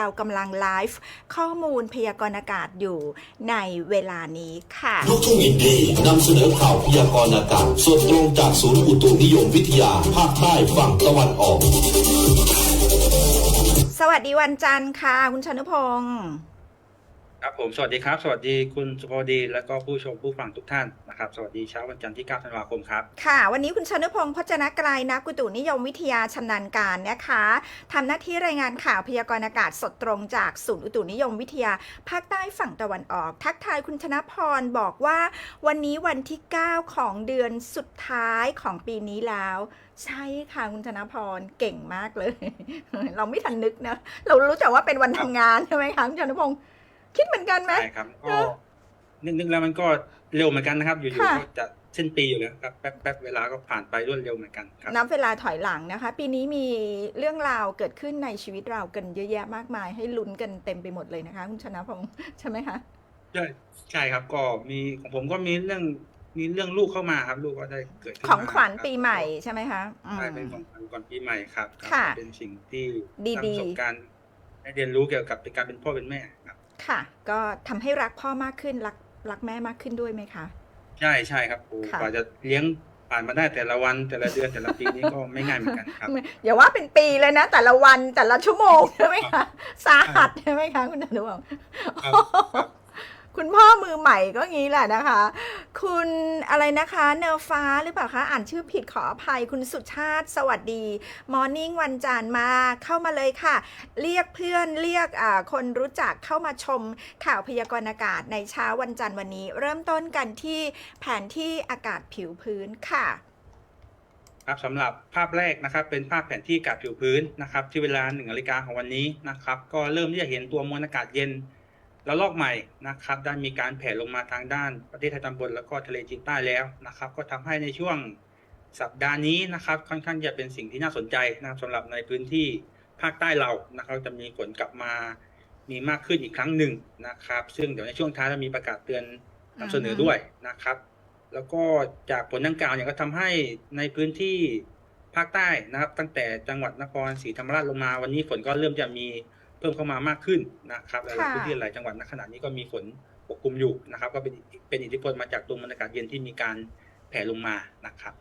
เรากำลังไลฟ์ข้อมูลพยากรณ์อากาศอยู่ในเวลานี้ค่ะ ลูกทุ่งอินดีนำเสนอข่าวพยากรณ์อากาศสดตรงจากศูนย์อุตุนิยมวิทยา ภาคใต้ฝั่งตะวันออก สวัสดีวันจันทร์ค่ะ คุณชนุพงศ์ ครับผม สวัสดีครับ สวัสดีคุณสุภวดี และก็ผู้ชมผู้ฟังทุกท่านนะครับ สวัสดีเช้าวันจันทร์ที่ 9 ธันวาคมครับ ค่ะ วันนี้คุณชนุพงศ์พจนกลายนักอุตุนิยมวิทยาชำนาญการนะคะทำหน้าที่รายงานข่าวพยากรณ์อากาศสดตรงจากศูนย์อุตุนิยมวิทยา ภาคใต้ฝั่งตะวันออก ทักทายคุณชนะพรบอกว่า วันนี้วันที่ 9 ของเดือนสุดท้ายของปีนี้แล้ว ใช่ค่ะคุณชนะพรเก่งมากเลย เราไม่ทันนึกนะ เรารู้จักว่าเป็นวันทำงานใช่ไหมคะคุณชนุพงศ์ คิดเหมือนกันไหม ใช่ครับก็นึกนึกแล้วมันก็เร็วเหมือนกันนะครับ อยู่ค่ะๆก็จะสิ้นปีอยู่แล้วครับแป๊บแป๊บเวลาก็ผ่านไปรวดเร็วเหมือนกันครับ นับเวลาถอยหลังนะคะ ปีนี้มีเรื่องราวเกิดขึ้นในชีวิตเรากันเยอะแยะมากมาย ให้ลุ้นกันเต็มไปหมดเลยนะคะคุณชนะพงศ์ใช่ไหมคะ ใช่ใช่ครับก็มีของผมก็มีเรื่องมีเรื่องลูกเข้ามาครับ ลูกก็ได้เกิดขึ้นของขวัญมาครับปีใหม่ใช่ไหมคะอืม ใช่เป็นของขวัญก่อนปีใหม่ครับครับค่ะเป็นสิ่งที่ดีๆ สร้างประสบการณ์ได้เรียนรู้เกี่ยวกับเป็นการเป็นพ่อเป็นแม่ครับ ค่ะ ก็ทำให้รักพ่อมากขึ้น รักรักแม่มากขึ้นด้วยไหมคะ ใช่ใช่ครับโอ้ค่ะ กว่าจะเลี้ยงผ่านมาได้แต่ละวันแต่ละเดือนแต่ละปีนี้ก็ไม่ง่ายเหมือนกันครับ อย่าว่าเป็นปีเลยนะ แต่ละวันแต่ละชั่วโมงใช่ไหมคะสาหัสใช่ไหมคะคุณอนุพงศ์ครับ คุณพ่อมือใหม่ก็งี้แหละนะคะ คุณอะไรนะคะเนอฟ้าหรือเปล่าคะ อ่านชื่อผิดขออภัยคุณสุชาติสวัสดีมอร์นิ่งวันจันทร์มาเข้ามาเลยค่ะ เรียกเพื่อนเรียกคนรู้จักเข้ามาชมข่าวพยากรณ์อากาศในเช้าวันจันทร์วันนี้ เริ่มต้นกันที่แผนที่อากาศผิวพื้นค่ะครับสำหรับภาพแรกนะครับเป็นภาพแผนที่อากาศผิวพื้นนะครับที่เวลาหนึ่งนาฬิกาของวันนี้นะครับก็เริ่มที่จะเห็นตัวมวลอากาศเย็น ระลอกใหม่นะครับได้มีการแผ่ลงมาทางด้านประเทศไทยตอนบนแล้วก็ทะเลจีนใต้แล้วนะครับ ก็ทำให้ในช่วงสัปดาห์นี้นะครับ ค่อนข้างจะเป็นสิ่งที่น่าสนใจนะครับสำหรับในพื้นที่ภาคใต้เรานะครับ จะมีฝนกลับมามีมากขึ้นอีกครั้งหนึ่งนะครับ ซึ่งเดี๋ยวในช่วงท้ายเรามีประกาศเตือนนำเสนอด้วยนะครับ แล้วก็จากผลดังกล่าวเนี่ยก็ทำให้ในพื้นที่ภาคใต้นะครับ ตั้งแต่จังหวัดนครศรีธรรมราชลงมาวันนี้ฝนก็เริ่มจะมี เพิ่มเข้ามามากขึ้นนะครับหลายค่ะๆพื้นที่หลายจังหวัดณขณะนี้ก็มีฝนปกคลุมอยู่นะครับ ก็เป็นเป็นอิทธิพลมาจากตัวมวลอากาศเย็นที่มีการแผ่ลงมานะครับ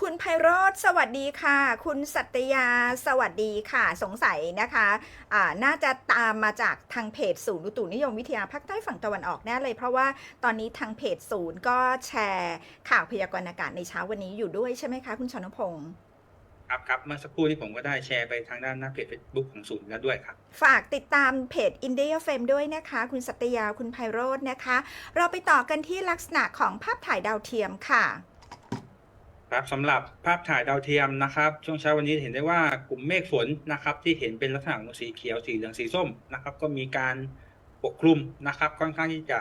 คุณไพโรธสวัสดีค่ะ คุณสัตยาสวัสดีค่ะ สงสัยนะคะอ่าน่าจะตามมาจากทางเพจศูนย์อุตุนิยมวิทยาภาคใต้ฝั่งตะวันออกแน่เลย เพราะว่าตอนนี้ทางเพจศูนย์ก็แชร์ข่าวพยากรณ์อากาศในเช้าวันนี้อยู่ด้วยใช่ไหมคะ คุณชนพงศ์ ครับครับเมื่อสักครู่นี้ผมก็ได้แชร์ไปทางด้านหน้าเพจ Facebook ของศูนย์แล้วด้วยครับ ฝากติดตามเพจ India f a m ด้วยนะคะ คุณสัตยาคุณไพโรธนะคะ เราไปต่อกันที่ลักษณะของภาพถ่ายดาวเทียมค่ะครับสำหรับภาพถ่ายดาวเทียมนะครับ ช่วงเช้าวันนี้เห็นได้ว่ากลุ่มเมฆฝนนะครับที่เห็นเป็นลักษณะของสีเขียวสีเหลืองสีส้มนะครับก็มีการปกคลุมนะครับค่อนข้างที่จะ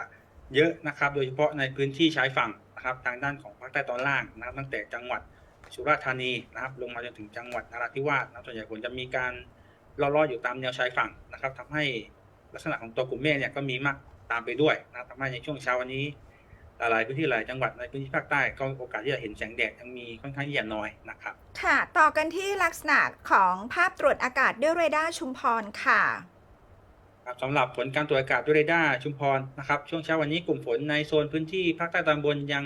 เยอะนะครับ โดยเฉพาะในพื้นที่ชายฝั่งนะครับทางด้านของภาคใต้ตอนล่างนะครับตั้งแต่จังหวัด สุราษฎร์ธานีนะครับ ลงมาจนถึงจังหวัดนราธิวาสนะครับส่วนใหญ่ฝนจะมีการล่อๆอยู่ตามแนวชายฝั่งนะครับทำให้ลักษณะของตัวกลุ่มเมฆเนี่ยก็มีมากตามไปด้วยนะครับทำให้ในช่วงเช้าวันนี้หลายๆพื้นที่หลายจังหวัดในพื้นที่ภาคใต้ก็โอกาสที่จะเห็นแสงแดดยังมีค่อนข้างที่จะน้อยนะครับ ค่ะ ต่อกันที่ลักษณะของภาพตรวจอากาศด้วยเรดาร์ชุมพรค่ะครับสำหรับผลการตรวจอากาศด้วยเรดาร์ชุมพรนะครับช่วงเช้าวันนี้กลุ่มฝนในโซนพื้นที่ภาคใต้ตอนบนยัง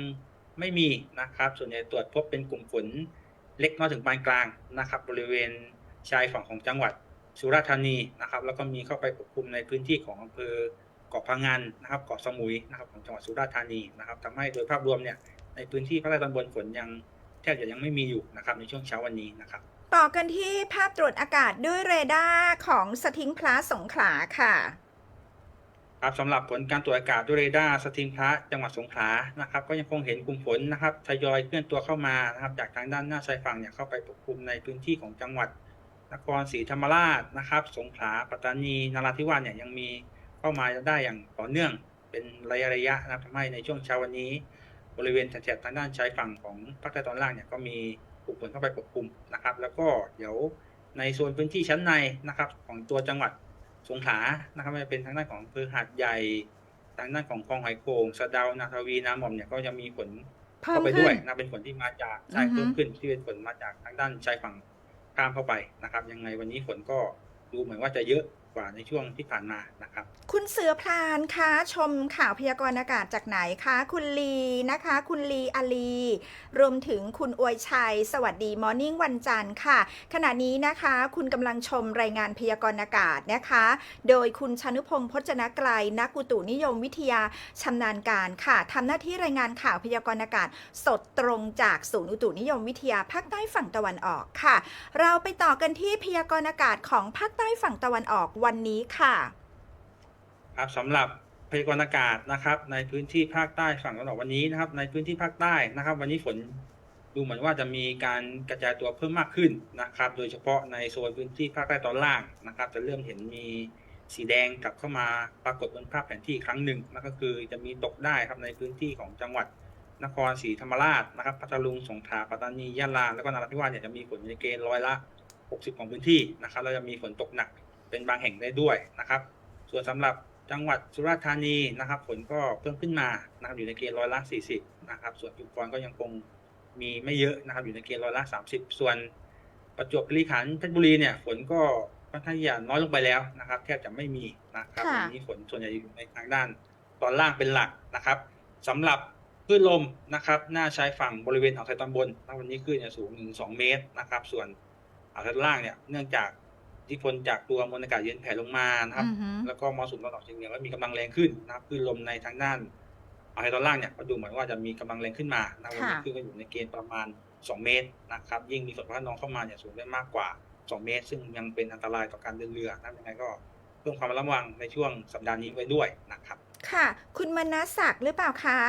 ไม่มีนะครับ ส่วนใหญ่ตรวจพบเป็นกลุ่มฝนเล็กน้อยถึงปานกลางนะครับ บริเวณชายฝั่งของจังหวัดสุราษฎร์ธานีนะครับ แล้วก็มีเข้าไปปกคลุมในพื้นที่ของอำเภอเกาะพังงานนะครับเกาะสมุยนะครับของจังหวัดสุราษฎร์ธานีนะครับทำให้โดยภาพรวมเนี่ยในพื้นที่ภาคใต้ตอนบนฝนยังแทบจะยังไม่มีอยู่นะครับในช่วงเช้าวันนี้นะครับต่อกันที่ภาพตรวจอากาศด้วยเรดาร์ของสทิงพลาสงขลาค่ะ ครับสำหรับผลการตรวจอากาศด้วยเรดาร์สทิงพระจังหวัดสงขลานะครับ ก็ยังคงเห็นกลุ่มฝนนะครับทยอยเคลื่อนตัวเข้ามานะครับ จากทางด้านหน้าชายฝั่งเนี่ยเข้าไปปกคลุมในพื้นที่ของจังหวัดนครศรีธรรมราชนะครับ สงขลาปัตตานีนราธิวาสเนี่ยยังมีเข้ามาได้อย่างต่อเนื่องเป็นระยะระยะนะครับทำให้ในช่วงเช้าวันนี้ บริเวณแถบทางด้านชายฝั่งของภาคใต้ตอนล่างเนี่ยก็มีกลุ่มฝนเข้าไปปกคลุมนะครับ แล้วก็เดี๋ยวในโซนพื้นที่ชั้นในนะครับ ของตัวจังหวัด สงขลานะครับไม่ว่าจะเป็นทางด้านของอำเภอหาดใหญ่ ทางด้านของคลองหอยโข่งสะเดานาทวีนาหม่อมเนี่ยก็จะมีฝนเพิ่มเข้าไปขึ้ด้วยนนะเป็นฝนที่มาจากใช่อือฮึเพิ่มขึ้นที่เป็นฝนมาจากทางด้านชายฝั่งข้ามเข้าไปนะครับ ยังไงวันนี้ฝนก็ดูเหมือนว่าจะเยอะพก ว่าในช่วงที่ผ่านมานะครับ คุณเสือพรานคะชมข่าวพยากรณ์อากาศจากไหนคะ คุณลีนะคะ คุณลีอาลี รวมถึงคุณอวยชัย สวัสดีมอร์นิ่งวันจันทร์ค่ะ ขณะนี้นะคะ คุณกำลังชมรายงานพยากรณ์อากาศนะคะ โดยคุณชนุพงศ์พจนกรัยนักอุตุนิยมวิทยาชำนาญการค่ะทำหน้าที่รายงานข่าวพยากรณ์อากาศ สดตรงจากศูนย์อุตุนิยมวิทยาภาคใต้ฝั่งตะวันออกค่ะ เราไปต่อกันที่พยากรณ์อากาศของภาคใต้ฝั่งตะวันออกวันนี้ค่ะ ครับสำหรับพยากรณ์อากาศนะครับ ในพื้นที่ภาคใต้ฝั่งตะวันออกวันนี้นะครับ ในพื้นที่ภาคใต้นะครับ วันนี้ฝนดูเหมือนว่าจะมีการกระจายตัวเพิ่มมากขึ้นนะครับ โดยเฉพาะในโซนพื้นที่ภาคใต้ตอนล่างนะครับ จะเริ่มเห็นมีสีแดงกลับเข้ามาปรากฏบนภาพแผนที่ครั้งหนึ่งนั่นก็คือจะมีตกได้ครับในพื้นที่ของจังหวัดนครศรีธรรมราชนะครับพัทลุงสงขลาปัตตานียะลาแล้วก็นราธิวาสเนี่ยจะมีฝนในเกณฑ์ร้อยละ 60 ของพื้นที่นะครับแล้วจะมีฝนตกหนัก เป็นบางแห่งได้ด้วยนะครับ ส่วนสำหรับจังหวัดสุราษฎร์ธานีนะครับฝนก็เพิ่มขึ้นมานะครับอยู่ในเกณฑ์ร้อยละ40นะครับ ส่วนชุมพรก็ยังคงมีไม่เยอะนะครับ อยู่ในเกณฑ์ร้อยละ30 ส่วนประจวบคีรีขันธ์เพชรบุรีเนี่ยฝนก็ค่อนข้างที่จะน้อยลงไปแล้วนะครับ แทบจะไม่มีนะครับค่ะวันนี้ฝนส่วนใหญ่อยู่ในทางด้านตอนล่างเป็นหลักนะครับสำหรับคลื่นลมนะครับหน้าชายฝั่งบริเวณอ่าวไทยตอนบนนะวันนี้คลื่นจะสูงถึง2เมตรนะครับ ส่วนอ่าวไทยตอนล่างเนี่ยเนื่องจาก อิทธิพลจากตัวมวลอากาศเย็นแผ่ลงมานะครับ อือฮึ แล้วก็มรสุมตะวันออกเฉียงเหนือก็มีกำลังแรงขึ้นนะครับคลื่นลมในทางด้านอ่าวไทยตอนล่างเนี่ยก็ดูเหมือนว่าจะมีกำลังแรงขึ้นมานะวันนี้ค่ะ คลื่นก็อยู่ในเกณฑ์ประมาณ 2 เมตรนะครับ ยิ่งมีฝนฟ้าขนองเข้ามาเนี่ยสูงได้มากกว่า 2 เมตร ซึ่งยังเป็นอันตรายต่อการเดินเรือนะครับยังไงก็เพิ่มความระวังในช่วงสัปดาห์นี้ไว้ด้วยนะครับ ค่ะ คุณมนัสศักดิ์หรือเปล่าคะ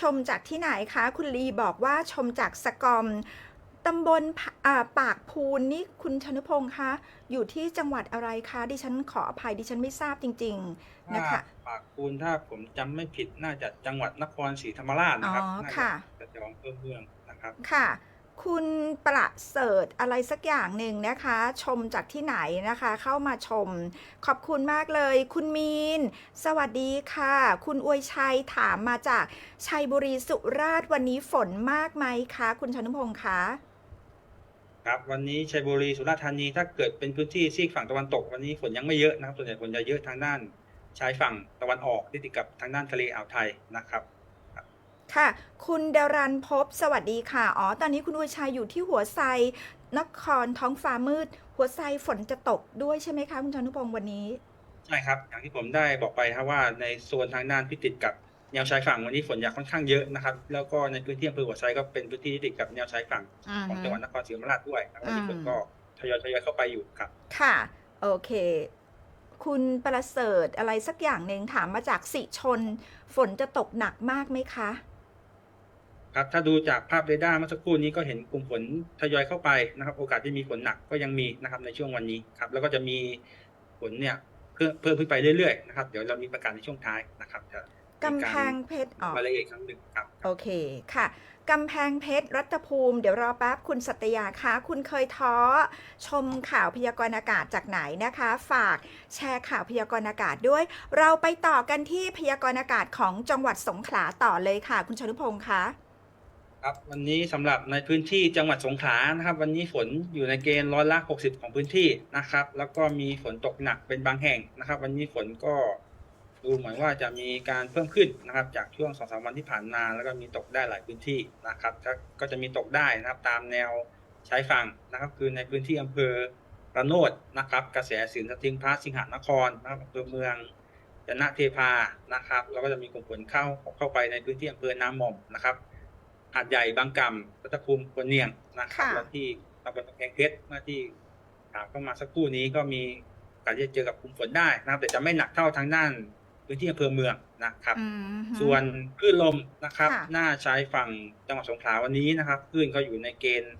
ชมจากที่ไหนคะ คุณลีบอกว่าชมจากสกอม ตำบลผอ่าปากพูนนี่คุณชนุพงศ์คะอยู่ที่จังหวัดอะไรคะดิฉันขออภัยดิฉันไม่ทราบจริง ๆ นะคะ ปากปูนถ้าผมจำไม่ผิดน่าจะจังหวัดนครศรีธรรมราชนะครับอ๋อน่าค่ะจะจะของเพิ่มเมืองนะครับค่ะ คุณประเสริฐอะไรสักอย่างหนึ่งนะคะ ชมจากที่ไหนนะคะ เข้ามาชม ขอบคุณมากเลย คุณมีน สวัสดีค่ะ คุณอวยชัยถามมาจากชัยบุรีสุราษฎร์วันนี้ฝนมากไหมคะ คุณชนุพงศ์คะ ครับวันนี้ชัยบุรีสุราษฎร์ธานีถ้าเกิดเป็นพื้นที่ซีกฝั่งตะวันตก วันนี้ฝนยังไม่เยอะนะครับส่วนใหญ่ฝนจะเยอะทางด้านชายฝั่งตะวันออกที่ติดกับทางด้านทะเลอ่าวไทยนะครับ ค่ะ คุณเดรันพบสวัสดีค่ะ อ๋อ ตอนนี้คุณอวยชัยอยู่ที่หัวไซนครท้องฟ้ามืด หัวไซฝนจะตกด้วยใช่ไหมคะ คุณชนุพงศ์วันนี้ ใช่ครับ อย่างที่ผมได้บอกไปครับว่าในโซนทางด้านที่ติดกับ แนวชายฝั่งวันนี้ฝนยังค่อนข้างเยอะนะครับ แล้วก็ในพื้นที่อำเภอหัวไซก็เป็นพื้นที่ที่ติดกับแนวชายฝั่งของจังหวัดนครศรีธรรมราชด้วยนะครับวันนี้ฝนก็ทยอยทยอยเข้าไปอยู่ครับ ค่ะ โอเค คุณประเสริฐอะไรสักอย่างหนึ่งถามมาจากสิชน ฝนจะตกหนักมากไหมคะ ครับถ้าดูจากภาพเรดาร์เมื่อสักครู่นี้ก็เห็นกลุ่มฝนทยอยเข้าไปนะครับ โอกาสที่มีฝนหนักก็ยังมีนะครับในช่วงวันนี้ครับ แล้วก็จะมีฝนเนี่ยเพิ่มเพิ่มขึ้นไปเรื่อยๆนะครับ เดี๋ยวเรามีประกาศในช่วงท้ายนะครับจะ กำแพงเพชรออกรายละเอียดอีกครั้งหนึ่งครับ โอเคค่ะกำแพงเพชรรัตภูมิ เดี๋ยวรอแป๊บคุณสัตยาคะคุณเคยท้อ ชมข่าวพยากรณ์อากาศจากไหนนะคะ ฝากแชร์ข่าวพยากรณ์อากาศด้วย เราไปต่อกันที่พยากรณ์อากาศของจังหวัดสงขลาต่อเลยค่ะ คุณชนุพงศ์คะครับวันนี้สำหรับในพื้นที่จังหวัดสงขลานะครับ วันนี้ฝนอยู่ในเกณฑ์ร้อยละ 60 ของพื้นที่นะครับ แล้วก็มีฝนตกหนักเป็นบางแห่งนะครับ วันนี้ฝนก็ ดูเหมือนว่าจะมีการเพิ่มขึ้นนะครับ จากช่วงสองสามวันที่ผ่านมาแล้วก็มีตกได้หลายพื้นที่นะครับ ก็ก็จะมีตกได้นะครับ ตามแนวชายฝั่งนะครับ คือในพื้นที่อำเภอระโนดนะครับ กระแสสินสติงพระสิงหนครนะครับอำเภอเมืองยนะเทพานะครับ แล้วก็จะมีกลุ่มฝนเข้าเข้าไปในพื้นที่อำเภอนาหม่อมนะครับหาดใหญ่บางกำรัตภูมิควรเนียงนะครับค่ะแล้วที่ตำบลกำแพงเพชรเมื่อที่ถามเข้ามาสักครู่นี้ก็มีโอกาสที่จะเจอกับกลุ่มฝนได้นะครับ แต่จะไม่หนักเท่าทางด้าน พื้นที่อำเภอเมืองนะครับ อืมฮึ ส่วนคลื่นลมนะครับ ค่ะ หน้าชายฝั่งจังหวัดสงขลาวันนี้นะครับคลื่นก็อยู่ในเกณฑ์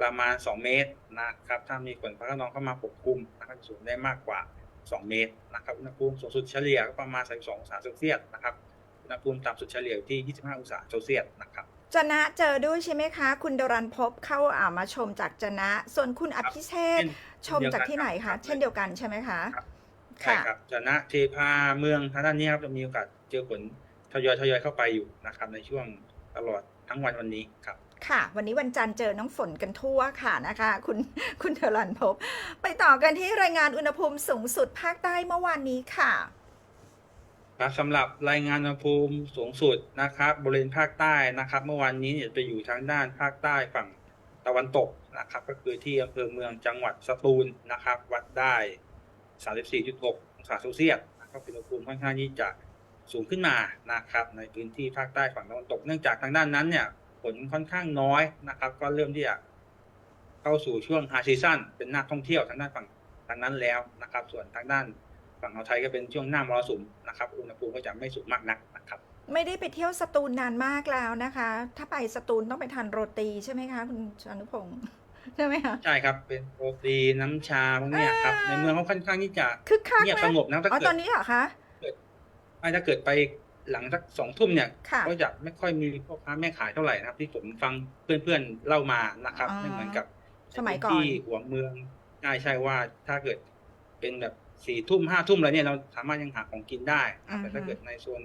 ประมาณ 2 เมตรนะครับ ถ้ามีฝนฟ้าขนองเข้ามาปกคลุมนะครับสูงได้มากกว่า 2 เมตรนะครับอุณหภูมิสูงสุดเฉลี่ยก็ประมาณ 32องศาเซลเซียสนะครับอุณหภูมิต่ำสุดเฉลี่ยอยู่ที่ 25 องศาเซลเซียสนะครับจนะเจอด้วยใช่ไหมคะ คุณเดรันพบเข้าอ่ามาชมจากจนะ ส่วนคุณอภิเชษฐ์ชมจากที่ไหนคะ เช่นเดียวกันใช่ไหมคะ ครับ ใช่ค่ะครับจะนะเทพาเมืองทางด้านนี้ครับจะมีโอกาสเจอฝนทยอยทยอยเข้าไปอยู่นะครับ ในช่วงตลอดทั้งวันวันนี้ครับค่ะ วันนี้วันจันทร์เจอน้องฝนกันทั่วค่ะนะคะ คุณคุณเทอรันพบ ไปต่อกันที่รายงานอุณหภูมิสูงสุดภาคใต้เมื่อวานนี้ค่ะครับสำหรับรายงานอุณหภูมิสูงสุดนะครับ บริเวณภาคใต้นะครับ เมื่อวานนี้เนี่ยจะอยู่ทางด้านภาคใต้ฝั่งตะวันตกนะครับ ก็คือที่อำเภอเมืองจังหวัดสตูลนะครับ วัดได้ 34.6องศาเซลเซียสนะครับอุณหภูมิค่อนข้างที่จะสูงขึ้นมานะครับ ในพื้นที่ภาคใต้ฝั่งตะวันตก เนื่องจากทางด้านนั้นเนี่ยฝนค่อนข้างน้อยนะครับ ก็เริ่มที่จะเข้าสู่ช่วงฮาซีซั่นเป็นหน้าท่องเที่ยวทางด้านฝั่งทางนั้นแล้วนะครับ ส่วนทางด้านฝั่งอ่าวไทยก็เป็นช่วงหน้ามรสุมนะครับ อุณหภูมิก็จะไม่สูงมากนัก ไม่ได้ไปเที่ยวสตูลนานมากแล้วนะคะ ถ้าไปสตูลต้องไปทานโรตีใช่ไหมคะ คุณอนุพงศ์ใช่ไหมคะ ใช่ครับ เป็นโรตีน้ำชาพวกเนี้ยครับอ่าในเมืองเขาค่อนข้างที่จะคึกคักเงียบไหมสงบนะถ้าอ๋อเกิตดอนนี้เหรอคะ ไม่ถ้าเกิดไปหลังสักสองทุ่มเนี่ยค่ะ ก็จะไม่ค่อยมีพ่อค้าแม่ขายเท่าไหร่นะครับ ที่ผมฟังเพื่อนๆเล่ามานะครับอ๋อไม่เหมือนกับสมัยก่อน ที่หัวเมืองใช่ใช่ว่าถ้าเกิดเป็นแบบสี่ทุ่มห้าทุ่มอะไรเนี่ยเราสามารถยังหาของกินได้นะครับแต่ถ้าเกิดในโซน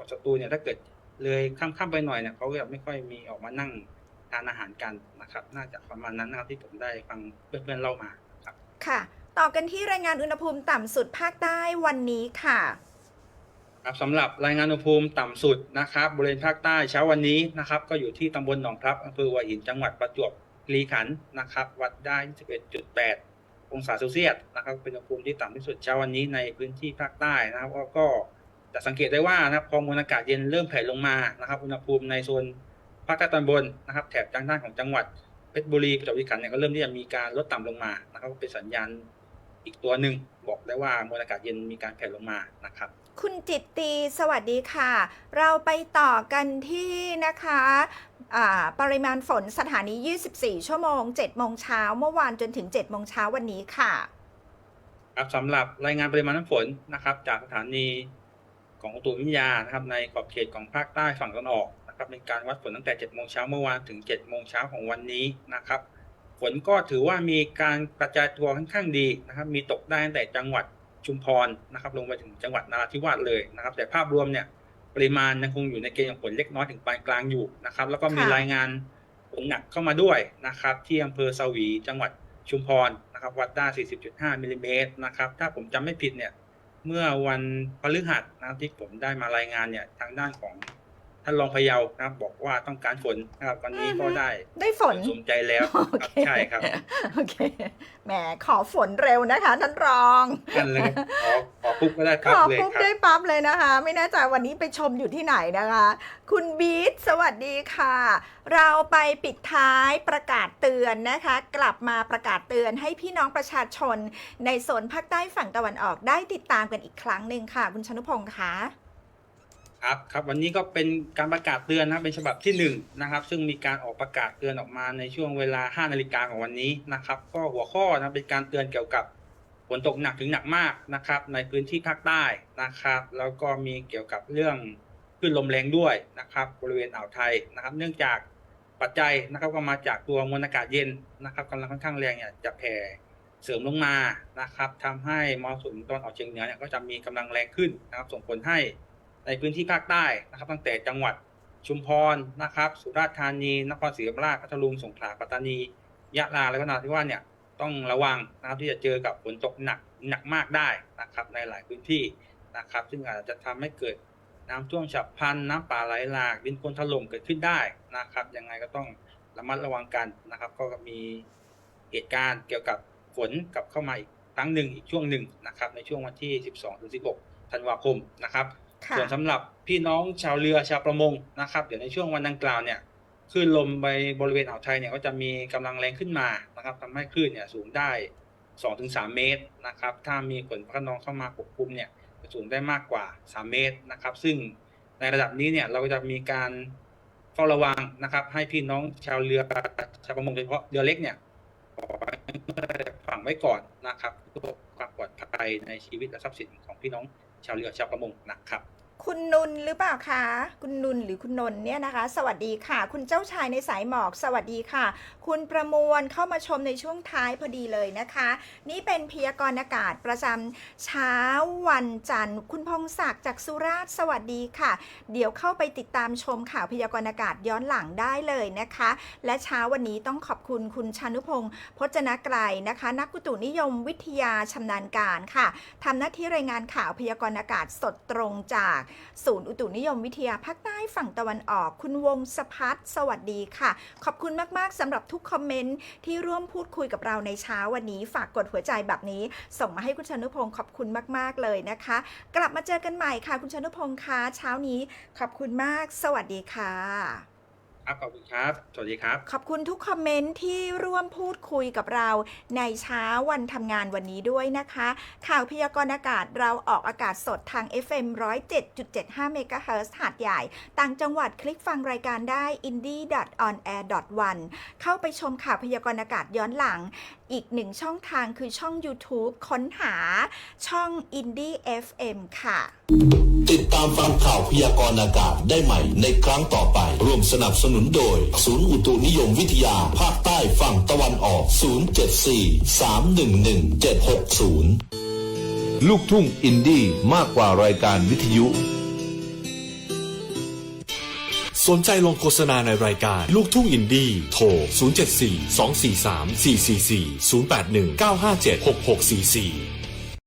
เกาะสตูลเนี่ยถ้าเกิดเลยค่ำๆไปหน่อยเนี่ยเขาจะไม่ค่อยมีออกมานั่งทานอาหารกันนะครับ น่าจะประมาณนั้นนะครับที่ผมได้ฟังเพื่อนๆเล่ามาครับ ค่ะ ต่อกันที่รายงานอุณหภูมิต่ำสุดภาคใต้วันนี้ค่ะครับสำหรับรายงานอุณหภูมิต่ำสุดนะครับบริเวณภาคใต้เช้าวันนี้นะครับ ก็อยู่ที่ตำบลหนองพลับอำเภอหัวหินจังหวัดประจวบคีรีขันธ์นะครับ วัดได้ 21.8 องศาเซลเซียสนะครับ เป็นอุณหภูมิที่ต่ำที่สุดเช้าวันนี้ในพื้นที่ภาคใต้นะครับก็ก็ จะสังเกตได้ว่านะครับพอมวลอากาศเย็นเริ่มแผ่ลงมานะครับ อุณหภูมิในโซนภาคใต้ตอนบนนะครับ แถบทางด้านของจังหวัดเพชรบุรีประจวบคีรีขันธ์เนี่ยก็เริ่มที่จะมีการลดต่ำลงมานะครับก็เป็นสัญญาณอีกตัวหนึ่งบอกได้ว่ามวลอากาศเย็นมีการแผ่ลงมานะครับ คุณจิตตีสวัสดีค่ะ เราไปต่อกันที่นะคะอ่าปริมาณฝนสถานี 24 ชั่วโมง 7 โมงเช้าเมื่อวานจนถึง 7 โมงเช้าวันนี้ค่ะ ครับสำหรับรายงานปริมาณน้ำฝนนะครับ จากสถานี ของอุตุนิยานะครับในขอบเขตของภาคใต้ฝั่งตะวันออกนะครับเป็นการวัดฝนตั้งแต่ 7 โมงเช้าเมื่อวานถึง 7 โมงเช้าของวันนี้นะครับฝนก็ถือว่ามีการกระจายตัวค่อนข้างดีนะครับ มีตกได้ตั้งแต่จังหวัดชุมพรนะครับลงไปถึงจังหวัดนราธิวาสเลยนะครับ แต่ภาพรวมเนี่ยปริมาณยังคงอยู่ในเกณฑ์ของฝนเล็กน้อยถึงปานกลางอยู่นะครับ แล้วก็มีค่ะรายงานฝนหนักเข้ามาด้วยนะครับ ที่อำเภอสวีจังหวัดชุมพรนะครับ วัดได้ 40.5มิลลิเมตรนะครับ ถ้าผมจำไม่ผิดเนี่ย เมื่อวันพฤหัสนะครับที่ผมได้มารายงานเนี่ยทางด้านของ ท่านรองพะเยานะครับ บอกว่าต้องการฝนนะครับ วันนี้ก็ได้ได้ฝนสมใจแล้วโอครับเคใช่ครับโอเคแหมขอฝนเร็วนะคะท่านรองนั่นเลยขอขอปุ๊บก็ได้ขปั๊บอเลยปุ๊บครับได้ปั๊บเลยนะคะ ไม่แน่ใจวันนี้ไปชมอยู่ที่ไหนนะคะ คุณบีทสวัสดีค่ะ เราไปปิดท้ายประกาศเตือนนะคะ กลับมาประกาศเตือนให้พี่น้องประชาชน ในโซนภาคใต้ฝั่งตะวันออกได้ติดตามกันอีกครั้งหนึ่งค่ะ คุณชนุพงศ์คะ ครับครับวันนี้ก็เป็นการประกาศเตือนนะเป็นฉบับที่หนึ่งนะครับซึ่งมีการออกประกาศเตือนออกมาในช่วงเวลา 5 นาฬิกาของวันนี้นะครับ ก็หัวข้อนะเป็นการเตือนเกี่ยวกับฝนตกหนักถึงหนักมากนะครับ ในพื้นที่ภาคใต้นะครับ แล้วก็มีเกี่ยวกับเรื่องคลื่นลมแรงด้วยนะครับ บริเวณอ่าวไทยนะครับ เนื่องจากปัจจัยนะครับก็มาจากตัวมวลอากาศเย็นนะครับกำลังค่อนข้างแรงเนี่ยจะแผ่เสริมลงมานะครับทำให้มรสุมตะวันออกเฉียงเหนือเนี่ยก็จะมีกำลังแรงขึ้นนะครับ ส่งผลให้ ในพื้นที่ภาคใต้นะครับ ตั้งแต่จังหวัดชุมพรนะครับ สุราษฎร์ธานีนครศรีธรรมราชพัทลุงสงขลาปัตตานียะลาและก็นราธิวาสเนี่ยต้องระวังนะครับที่จะเจอกับฝนตกหนักหนักมากได้นะครับ ในหลายพื้นที่นะครับ ซึ่งอาจจะทำให้เกิดน้ำท่วมฉับพลันน้ำป่าไหลหลากดินโคลนถล่มเกิดขึ้นได้นะครับยังไงก็ต้องระมัดระวังกันนะครับ ก็มีเหตุการณ์เกี่ยวกับฝนกลับเข้ามาอีกครั้งหนึ่งอีกช่วงหนึ่งนะครับ ในช่วงวันที่ 12-16ธันวาคมนะครับ ส่วนสำหรับพี่น้องชาวเรือชาวประมงนะครับ เดี๋ยวในช่วงวันดังกล่าวเนี่ยคลื่นลมไปบริเวณอ่าวไทยเนี่ยก็จะมีกำลังแรงขึ้นมานะครับทำให้คลื่นเนี่ยสูงได้ 2-3 เมตรนะครับ ถ้ามีฝนฟ้าคะนองเข้ามาปกคลุมเนี่ยจะสูงได้มากกว่า 3 เมตรนะครับ ซึ่งในระดับนี้เนี่ยเราก็จะมีการเฝ้าระวังนะครับ ให้พี่น้องชาวเรือชาวประมงโดยเฉพาะเรือเล็กเนี่ยฝังไว้ก่อนนะครับเพื่อความปลอดภัยในชีวิตและทรัพย์สินของพี่น้อง ชาวเรือชาวประมงนะครับ คุณนุนหรือเปล่าคะ คุณนุนหรือคุณนนท์เนี่ยนะคะ สวัสดีค่ะ คุณเจ้าชายในสายหมอก สวัสดีค่ะ คุณประมวลเข้ามาชมในช่วงท้ายพอดีเลยนะคะ นี่เป็นพยากรณ์อากาศประจำเช้าวันจันทร์ คุณพงศักดิ์จากสุราษฎร์สวัสดีค่ะ เดี๋ยวเข้าไปติดตามชมข่าวพยากรณ์อากาศย้อนหลังได้เลยนะคะ และเช้าวันนี้ต้องขอบคุณคุณชานุพงศ์พจนไกรนะคะ นักอุตุนิยมวิทยาชำนาญการค่ะทำหน้าที่รายงานข่าวพยากรณ์อากาศสดตรงจากศูนย์อุตุนิยมวิทยาภาคใต้ฝั่งตะวันออก คุณวงสพัฒสวัสดีค่ะ ขอบคุณมากๆสำหรับทุกคอมเมนต์ที่ร่วมพูดคุยกับเราในเช้าวันนี้ ฝากกดหัวใจแบบนี้ ส่งมาให้คุณชนุพงศ์ขอบคุณมาก ๆ เลยนะคะ กลับมาเจอกันใหม่ค่ะ คุณชนุพงศ์คะเช้านี้ ขอบคุณมาก สวัสดีค่ะ ครับ ขอบคุณครับ สวัสดีครับ ขอบคุณทุกคอมเมนต์ที่ร่วมพูดคุยกับเราในเช้าวันทำงานวันนี้ด้วยนะคะ ข่าวพยากรณ์อากาศเราออกอากาศสดทาง FM 107.75 MHz หาดใหญ่ ต่างจังหวัดคลิกฟังรายการได้ indie.onair.one เข้าไปชมข่าวพยากรณ์อากาศย้อนหลัง อีกหนึ่งช่องทางคือช่อง YouTube ค้นหาช่อง indie FM ค่ะ ติดตามฟังข่าวพยากรณ์อากาศได้ใหม่ในครั้งต่อไป ร่วมสนับสนุนโดย ศูนย์อุตุนิยมวิทยา ภาคใต้ฝั่งตะวันออก 074 311 760 ลูกทุ่งอินดี้มากกว่ารายการวิทยุ สนใจลงโฆษณาในรายการลูกทุ่งอินดี้โทร 074 243 444 081 957 6644